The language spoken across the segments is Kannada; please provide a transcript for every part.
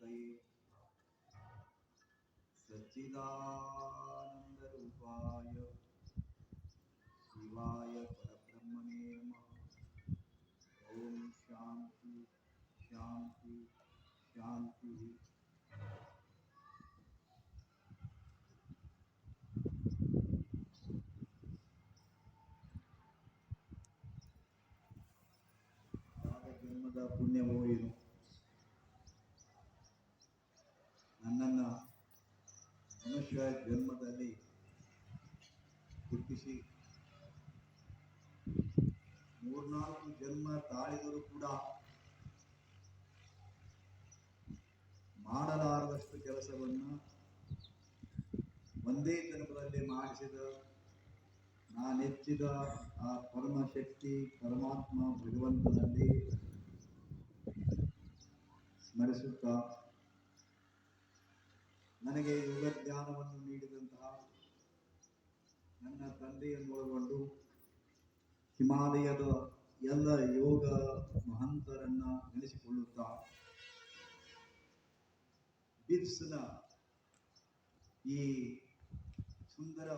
सच्चिदानन्दरूपाय शिवाय परब्रह्मणे नमः। ಮನುಷ್ಯ ಜನ್ಮದಲ್ಲಿ ಹುಟ್ಟಿಸಿ ಮೂರ್ನಾಲ್ಕು ಜನ್ಮ ತಾಳಿದರೂ ಕೂಡ ಮಾಡಲಾರದಷ್ಟು ಕೆಲಸವನ್ನು ಒಂದೇ ಜನ್ಮದಲ್ಲಿ ಮಾಡಿಸಿದ ನಾನೆಚ್ಚಿದ ಆ ಪರಮಶಕ್ತಿ ಪರಮಾತ್ಮ ಭಗವಂತನಲ್ಲಿ ಸ್ಮರಿಸುತ್ತಾ ನನಗೆ ಯೋಗ ಧ್ಯಾನವನ್ನು ನೀಡಿದಂತಹ ನನ್ನ ತಂದೆಯನ್ನು ಒಳಗೊಂಡು ಹಿಮಾಲಯದ ಎಲ್ಲ ಯೋಗ ಮಹಂತರನ್ನ ನೆನೆಸಿಕೊಳ್ಳುತ್ತಾ ಬಿರ್ಸ್ನ ಈ ಸುಂದರ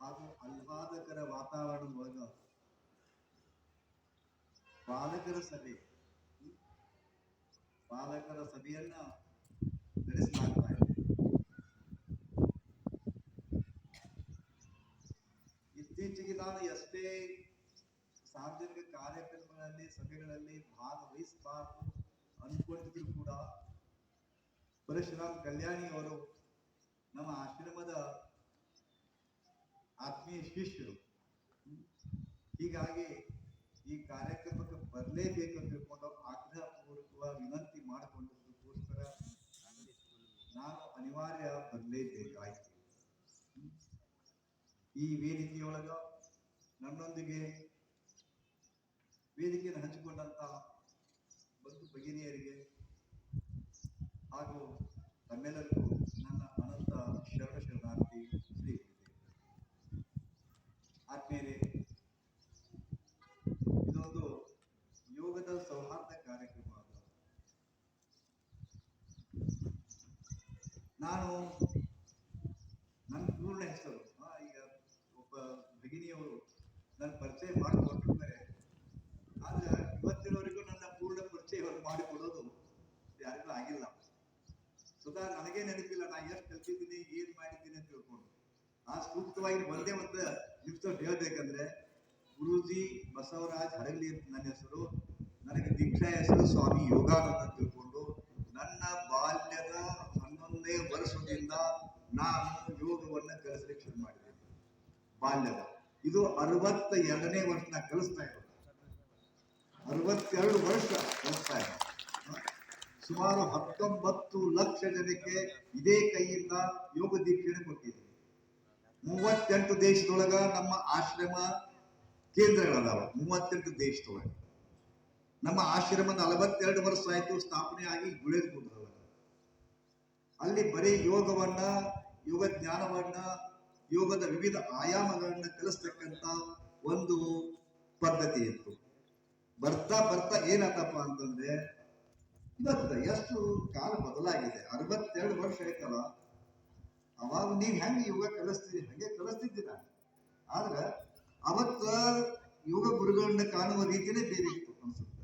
ಹಾಗೂ ಆಹ್ಲಾದಕರ ವಾತಾವರಣದೊಳಗ ಪಾಲಕರ ಸಭೆ ಹ್ಮ್? ಇತ್ತೀಚೆಗೆ ನಾನು ಎಷ್ಟೇ ಸಾರ್ವಜನಿಕ ಕಾರ್ಯಕ್ರಮಗಳಲ್ಲಿ, ಸಭೆಗಳಲ್ಲಿ ಭಾಗವಹಿಸಬಾರದು ಅಂದ್ಕೊಂಡಿದ್ರು ಕೂಡ ಪರಶುರಾಮ್ ಕಲ್ಯಾಣಿ ಅವರು ನಮ್ಮ ಆಶ್ರಮದ ಆತ್ಮೀಯ ಶಿಷ್ಯರು. ಹೀಗಾಗಿ ಈ ಕಾರ್ಯಕ್ರಮಕ್ಕೆ ಬರಲೇಬೇಕು ಅಂತ ತಿಳ್ಕೊಂಡು ಈ ವೇದಿಕೆಯೊಳಗ ನನ್ನೊಂದಿಗೆ ವೇದಿಕೆಯನ್ನು ಹಂಚಿಕೊಂಡಂತ ಬಂಧು ಭಗಿನಿಯರಿಗೆ ಹಾಗೂ ತಮ್ಮೆಲ್ಲರಿಗೂ ನನ್ನ ಅನಂತ ಶರಣ ಶರಣಾರ್ಥಿ ಶ್ರೀ ಇದೊಂದು ಯೋಗದ ಸೌಹಾರ್ದ ಕಾರ್ಯಕ್ರಮ ಅದು ನಾನು ನನ್ನ ಪೂರ್ಣ ಹೆಸರು ಆ, ಈಗ ಒಬ್ಬ ಭಗಿನಿಯವರು ನನ್ನ ಪರಿಚಯ ಮಾಡಿಕೊಟ್ಟಿರ್ತಾರೆ. ಆದರೆ ಇವತ್ತಿನವರೆಗೂ ನನ್ನ ಪೂರ್ಣ ಪರಿಚಯ ಪರಿಚಯವನ್ನು ಮಾಡಿಕೊಡೋದು ಯಾರಿಗೂ ಆಗಿಲ್ಲ. ಸದಾ ನನಗೆ ನೆನಪಿಲ್ಲ, ನಾ ಎಷ್ಟು ಕಲ್ತಿದ್ದೀನಿ, ಏನು ಮಾಡಿದ್ದೀನಿ ಅಂತ ತಿಳ್ಕೊಂಡು. ಆ ಸೂಕ್ತವಾಗಿ ಒಂದೇ ಒಂದು ನಿಮಿಷ ಹೇಳ್ಬೇಕಂದ್ರೆ, ಗುರೂಜಿ ಬಸವರಾಜ್ ಹಡಗಲಿ ಅಂತ ನನ್ನ ಹೆಸರು, ನನಗೆ ದೀಕ್ಷಾ ಹೆಸರು ಸ್ವಾಮಿ ಯೋಗಾನಂದ ಅಂತ ತಿಳ್ಕೊಂಡು, ನನ್ನ ಬಾಲ್ಯದ ಹನ್ನೊಂದನೇ ವರ್ಷದಿಂದ ನಾನು ಯೋಗವನ್ನು ಕಲಿಸ್ಲಿಕ್ಕೆ ಶುರು ಮಾಡಿದೆ. ಬಾಲ್ಯದ. ಇದು ಅರವತ್ತ ಎರಡನೇ ವರ್ಷ ನಾ ಕಲಿಸ್ತಾ ಇರೋದು. ಅರವತ್ತೆರಡು ವರ್ಷ ಕಲಿಸ್ತಾ ಇರೋದು. ಸುಮಾರು ಹತ್ತೊಂಬತ್ತು ಲಕ್ಷ ಜನಕ್ಕೆ ಇದೇ ಕೈಯಿಂದ ಯೋಗ ದೀಕ್ಷೆಯನ್ನು ಕೊಟ್ಟಿದ್ದೀನಿ. ಮೂವತ್ತೆಂಟು ದೇಶದೊಳಗ ನಮ್ಮ ಆಶ್ರಮ ಕೇಂದ್ರಗಳದಾವ, ಮೂವತ್ತೆಂಟು ದೇಶದೊಳಗೆ. ನಮ್ಮ ಆಶ್ರಮ ನಲವತ್ತೆರಡು ವರ್ಷ ಆಯಿತು ಸ್ಥಾಪನೆ ಆಗಿ ಗುಳೆದ್ಕೊಂಡ್ರವ ಅಲ್ಲಿ ಬರೀ ಯೋಗವನ್ನ, ಯೋಗ ಜ್ಞಾನವನ್ನ ಯೋಗದ ವಿವಿಧ ಆಯಾಮಗಳನ್ನ ಕಲಿಸ್ತಕ್ಕಂತ ಒಂದು ಪದ್ಧತಿ ಇತ್ತು ಬರ್ತಾ ಬರ್ತಾ ಏನಾತಪ್ಪ ಅಂತಂದ್ರೆ, ಇವತ್ತು ಎಷ್ಟು ಕಾಲ ಬದಲಾಗಿದೆ? ಅರವತ್ತೆರಡು ವರ್ಷ ಆಯ್ತಲ್ಲ? ಅವಾಗ ನೀವ್ ಹೆಂಗೆ ಯೋಗ ಕಲಿಸ್ತೀರಿ? ಹಂಗೆ ಕಲಿಸ್ತಿದ್ದೀರ. ಆದ್ರೆ ಅವತ್ತ ಯೋಗ ಗುರುಗಳನ್ನ ಕಾಣುವ ರೀತಿನೇ ಬೇರೆ ಇತ್ತು ಅನ್ಸುತ್ತೆ.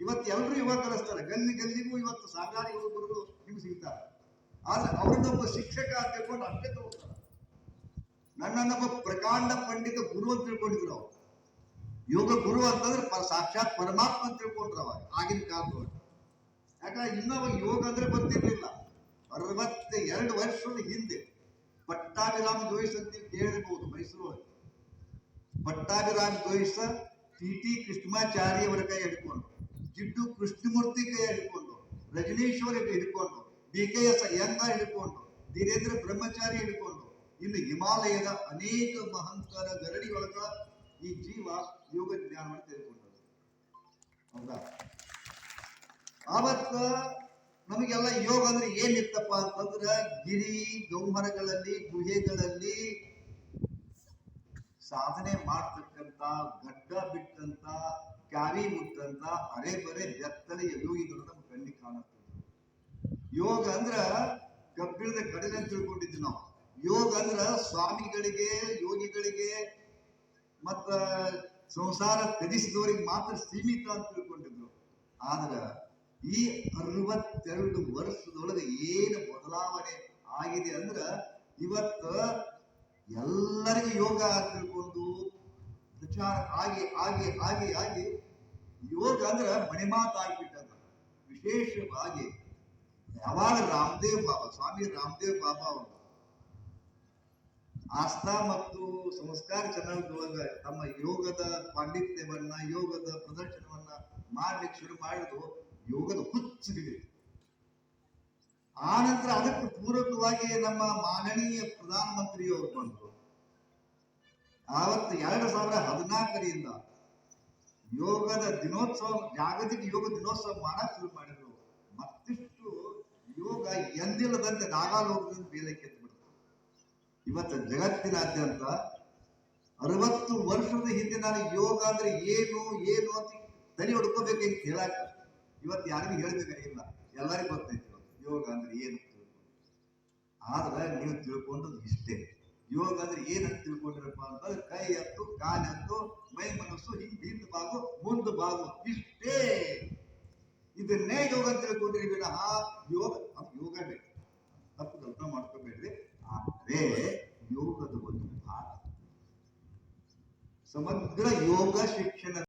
ಇವತ್ತು ಎಲ್ಲರೂ ಯೋಗ ಕಲಿಸ್ತಾರೆ. ಗಲ್ಲಿ ಗಲ್ಲಿಗೂ ಇವತ್ತು ಸಾಕಾರಿ ಯೋಗ ಗುರುಗಳು ನಿಮ್ಗೆ ಸಿಗ್ತಾರೆ. ಆದ್ರೆ ಅವ್ರನ್ನೊಬ್ಬ ಶಿಕ್ಷಕ ಅಂತ ತಿಳ್ಕೊಂಡು ಅಷ್ಟೇ ತಗೋತಾರೆ. ನನ್ನನ್ನೊಬ್ಬ ಪ್ರಕಾಂಡ ಪಂಡಿತ ಗುರು ಅಂತ ತಿಳ್ಕೊಂಡಿದ್ರು ಅವ್ರು. ಯೋಗ ಗುರು ಅಂತಂದ್ರೆ ಸಾಕ್ಷಾತ್ ಪರಮಾತ್ಮ ಅಂತ ತಿಳ್ಕೊಂಡ್ರು ಅವಾಗ ಆಗಿನ ಕಾಲದೊಳಗೆ ಯಾಕಂದ್ರೆ ಇನ್ನೊಬ್ಬ ಯೋಗ ಅಂದ್ರೆ ಗೊತ್ತಿರ್ಲಿಲ್ಲ. ಅರವತ್ತ ಎರಡು ವರ್ಷದ ಹಿಂದೆ ಪಟ್ಟಾಭಿರಾಮ್ ಜೋಯಿಸ್ ಅಂತ ಕೇಳಿರ್ಬೋದು ಮೈಸೂರೊಳಗೆ ಪಟ್ಟಾಭಿರಾಮ್ ಜೋಯಿಸ ಟಿ ಟಿ ಅವರ ಕೈ ಹಿಡ್ಕೊಂಡು, ಜಿಡ್ಡು ಕೃಷ್ಣಮೂರ್ತಿ ಕೈ ಹಿಡ್ಕೊಂಡು ರಜನೀಶ್ವರ ಹಿಡ್ಕೊಂಡು ಬಿ ಕೆ ಎಸ್ ಅಯ್ಯಂಗ ಹಿಡ್ಕೊಂಡು, ಧೀರೇಂದ್ರ ಬ್ರಹ್ಮಚಾರಿ ಹಿಡ್ಕೊಂಡು ಇನ್ನು ಹಿಮಾಲಯದ ಅನೇಕ ಮಹಂತರ ಗರಡಿಯೊಳಗ ಈ ಜೀವ ಯೋಗ ಜ್ಞಾನವನ್ನು ತೆಗೆದುಕೊಂಡರು ಹೌದಾ? ಆವತ್ತ ನಮಗೆಲ್ಲ ಯೋಗ ಅಂದ್ರೆ ಏನಿತ್ತಪ್ಪ ಅಂತಂದ್ರ ಗಿರಿ, ಗೌಹರಗಳಲ್ಲಿ, ಗುಹೆಗಳಲ್ಲಿ ಸಾಧನೆ ಮಾಡ್ತಕ್ಕಂತ, ಗಡ್ಡ ಬಿಟ್ಟಂತ, ಕ್ಯಾರಿ ಮುಟ್ಟಂತ, ಅರೆ ಬರೆ ಬೆತ್ತಲೆ ಯೋಗಿಗಳು ನಮ್ಗೆ ಕಣ್ಣಿಗೆ ಕಾಣುತ್ತೆ. ಯೋಗ ಅಂದ್ರ ಕಬ್ಬಿಣದ ಕಡಲೆ ಅಂತ ತಿಳ್ಕೊಂಡಿದ್ವಿ ನಾವು. ಯೋಗ ಅಂದ್ರ ಸ್ವಾಮಿಗಳಿಗೆ, ಯೋಗಿಗಳಿಗೆ ಮತ್ತ ಸಂಸಾರ ತ್ಯಜಿಸಿದವರಿಗೆ ಮಾತ್ರ ಸೀಮಿತ ಅಂತ ತಿಳ್ಕೊಂಡಿದ್ರು. ಆದ್ರ ಈ ಅರವತ್ತೆರಡು ವರ್ಷದೊಳಗೆ ಏನು ಬದಲಾವಣೆ ಆಗಿದೆ ಅಂದ್ರ ಇವತ್ತ ಎಲ್ಲರಿಗೂ ಯೋಗ ತಿಳ್ಕೊಂಡು ಪ್ರಚಾರ ಆಗಿ ಆಗಿ ಆಗಿ ಆಗಿ ಯೋಗ ಅಂದ್ರ ಮಣಿಮಾತಾಗ್ಬಿಟ್ಟದ ವಿಶೇಷವಾಗಿ ಯಾವಾಗ ರಾಮದೇವ್ ಬಾಬಾ, ಸ್ವಾಮಿ ರಾಮದೇವ್ ಬಾಬಾ ಆಸ್ಥಾ ಮತ್ತು ಸಂಸ್ಕಾರ ಚಾನಲ್ದೊಳಗ ತಮ್ಮ ಯೋಗದ ಪಾಂಡಿತ್ಯವನ್ನ, ಯೋಗದ ಪ್ರದರ್ಶನವನ್ನ ಮಾಡ್ಲಿಕ್ಕೆ ಶುರು ಮಾಡಿದ್ರು ಯೋಗದ ಹುಚ್ಚು ಆ ನಂತರ ಅದಕ್ಕೆ ಪೂರಕವಾಗಿ ನಮ್ಮ ಮಾನನೀಯ ಪ್ರಧಾನಮಂತ್ರಿಯವರು ಬಂದರು. ಆವತ್ತು ಎರಡು ಸಾವಿರ ಹದಿನಾಲ್ಕರಿಂದ ಯೋಗದ ದಿನೋತ್ಸವ, ಜಾಗತಿಕ ಯೋಗ ದಿನೋತ್ಸವ ಮಾಡಕ್ ಶುರು ಮಾಡಿದ್ರು. ಮತ್ತಿಷ್ಟು ಯೋಗ ಎಂದಿಲ್ಲದಂತೆ ನಾಗಾಲೋಕದಿಂದ ಎದ್ಬಿಡ್ತು ಇವತ್ತು ಜಗತ್ತಿನಾದ್ಯಂತ ಅರವತ್ತು ವರ್ಷದ ಹಿಂದೆ ನಾನು ಯೋಗ ಅಂದ್ರೆ ಏನು ಏನು ಅಂತ ತಲೆ ಹೊಡ್ಕೋಬೇಕು ಅಂತ ಹೇಳಾಕ ಇವತ್ತು ಯಾರಿಗೂ ಹೇಳ್ಬೇಕಾಗಿಲ್ಲ ಎಲ್ಲರಿಗೂ ಗೊತ್ತೈತಿ ಯೋಗ ಅಂದ್ರೆ ಏನು. ಆದ್ರೆ ನೀವು ತಿಳ್ಕೊಂಡದ್ದು ಇಷ್ಟೇ. ಯೋಗ ಅಂದ್ರೆ ಏನಂತ ತಿಳ್ಕೊಂಡಿರಪ್ಪ ಅಂತಂದ್ರೆ ಕೈ ಎತ್ತು, ಕಾಲು ಎತ್ತು, ಮೈ ಮನಸ್ಸು, ಹಿಂದ್ ಹಿಂದ್ ಬಾಗು ಮುಂದ್ ಬಾಗು ಇಷ್ಟೇ. ಇದನ್ನೇ ಯೋಗ ಅಂತ ತಿಳ್ಕೊಂಡ್ರಿ ಆ ಯೋಗ ಯೋಗ ಬೇಡ. ತಪ್ಪು ಕಲ್ಪನೆ ಮಾಡ್ಕೋಬೇಡ್ರಿ. ಆದರೆ ಯೋಗದ ಒಂದು ಭಾಗ. ಸಮಗ್ರ ಯೋಗ ಶಿಕ್ಷಣ